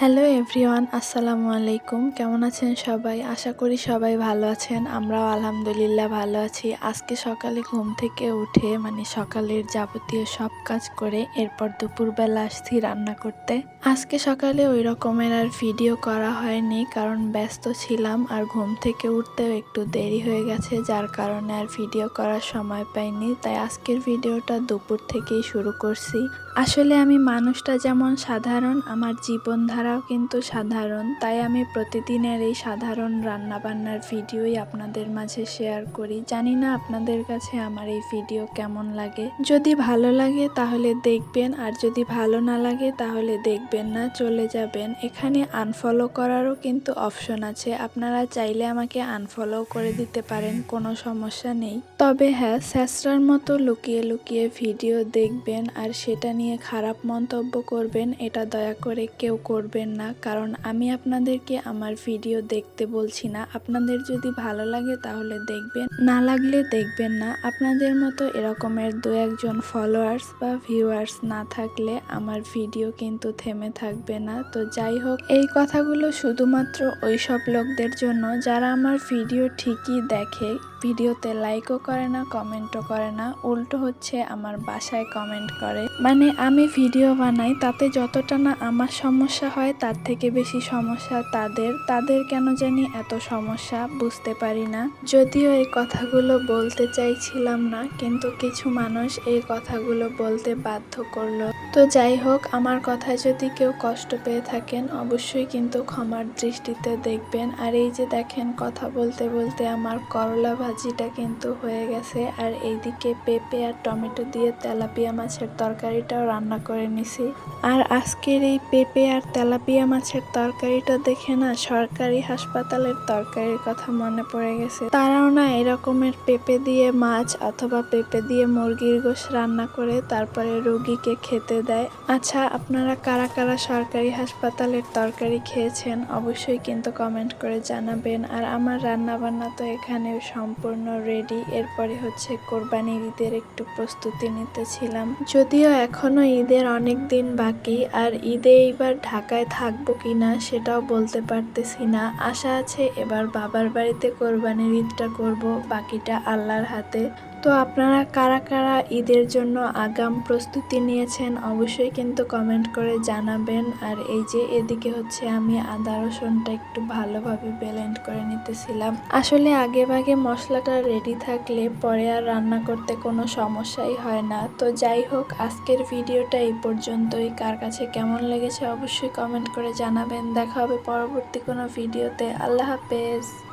Hello everyone, আসসালামু আলাইকুম। কেমন আছেন সবাই? আশা করি সবাই ভালো আছেন। আমরাও আলহামদুলিল্লাহ ভালো আছি। আজকে সকালে ঘুম থেকে উঠে মানে সকালের যাবতীয় সব কাজ করে, এরপর দুপুরবেলা আসছি রান্না করতে। আজকে সকালে ওই রকমের আর ভিডিও করা হয়নি, কারণ ব্যস্ত ছিলাম আর ঘুম থেকে উঠতেও একটু দেরি হয়ে গেছে, যার কারণে আর ভিডিও করার সময় পাইনি। তাই আজকের ভিডিওটা দুপুর থেকেই শুরু করছি। আসলে আমি মানুষটা যেমন সাধারণ, আমার জীবনধারাও কিন্তু সাধারণ। তাই আমি প্রতিদিনের এই সাধারণ রান্নাবান্নার ভিডিওই আপনাদের মাঝে শেয়ার করি। জানি না আপনাদের কাছে আমার এই ভিডিও কেমন লাগে। যদি ভালো লাগে তাহলে দেখবেন, আর যদি ভালো না লাগে তাহলে দেখবেন না, চলে যাবেন। এখানে আনফলো করারও কিন্তু অপশন আছে। আপনারা চাইলে আমাকে আনফলো করে দিতে পারেন, কোনো সমস্যা নেই। তবে হ্যাঁ স্যাসরার মতো লুকিয়ে লুকিয়ে ভিডিও দেখবেন, আর সেটা নিয়ে খারাপ মন্তব্য করবেন, এটা দয়া করে কেউ করবেন না। কারণ আমি আপনাদেরকে আমার ভিডিও দেখতে বলছি না। আপনাদের যদি ভালো লাগে তাহলে দেখবেন, না লাগলে দেখবেন না। আপনাদের মতো এরকমের দু একজন ফলোয়ার্স বা ভিউয়ার্স না থাকলে আমার ভিডিও কিন্তু থেমে থাকবে না। তো যাই হোক, এই কথাগুলো শুধুমাত্র ওই সব লোকদের জন্য। যারা আমার ভিডিও ঠিকই দেখে, ভিডিওতে লাইকও করে না কমেন্টও করে না, উল্টো হচ্ছে আমার বাসায় কমেন্ট করে। মানে আমি ভিডিও বানাই, তাতে যতটা না আমার সমস্যা হয়, তার থেকে বেশি সমস্যা তাদের। তাদের কেন জানি এত সমস্যা, বুঝতে পারি না। যদিও এই কথাগুলো বলতে চাইছিলাম না, কিন্তু কিছু মানুষ এই কথাগুলো বলতে বাধ্য করল। তো যাই হোক, আমার কথায় যদি কেউ কষ্ট পেয়ে থাকেন, অবশ্যই কিন্তু ক্ষমার দৃষ্টিতে দেখবেন। আর এই যে দেখেন, কথা বলতে বলতে আমার করলা ভাজিটা কিন্তু হয়ে গেছে। আর এইদিকে পেঁপে আর টমেটো দিয়ে তেলাপিয়া মাছের তরকারিটাও রান্না করে নিছি। আর আজকের এই পেঁপে আর তেলাপিয়া মাছের তরকারিটা দেখে না সরকারি হাসপাতালের তরকারির কথা মনে পড়ে গেছে। তারাও না এরকমের পেঁপে দিয়ে মাছ অথবা পেঁপে দিয়ে মুরগির গোশ রান্না করে, তারপরে রোগীকে খেতে দেয় আচ্ছা আপনারা কারা কারা সরকারি হাসপাতালের তরকারি খেয়েছেন অবশ্যই কিন্তু কমেন্ট করে জানাবেন। আর আমার রান্না বান্না তো এখানে সম্পূর্ণ রেডি এরপরে হচ্ছে কোরবানির ঈদের একটু প্রস্তুতি নিতেছিলাম। যদিও এখনও ঈদের অনেক দিন বাকি, আর ঈদে এইবার ঢাকায় থাকব কিনা সেটাও বলতে পারতেছি না। আশা আছে এবার বাবার বাড়িতে কোরবানির ঈদটা করব, বাকিটা আল্লাহর হাতে। তো আপনারা কারা কারা ঈদের জন্য আগাম প্রস্তুতি নিয়েছেন অবশ্যই কিন্তু কমেন্ট করে জানাবেন। আর এই যে এদিকে হচ্ছে আমি আদা রসুনটা একটু ভালোভাবে ব্লেন্ড করে নিতেছিলাম। আসলে আগে ভাগে মশলাটা রেডি থাকলে পরে আর রান্না করতে কোনো সমস্যাই হয় না। তো যাই হোক, আজকের ভিডিওটা এই পর্যন্তই। কার কাছে কেমন লেগেছে অবশ্যই কমেন্ট করে জানাবেন। দেখা হবে পরবর্তী কোনো ভিডিওতে। আল্লাহ হাফেজ।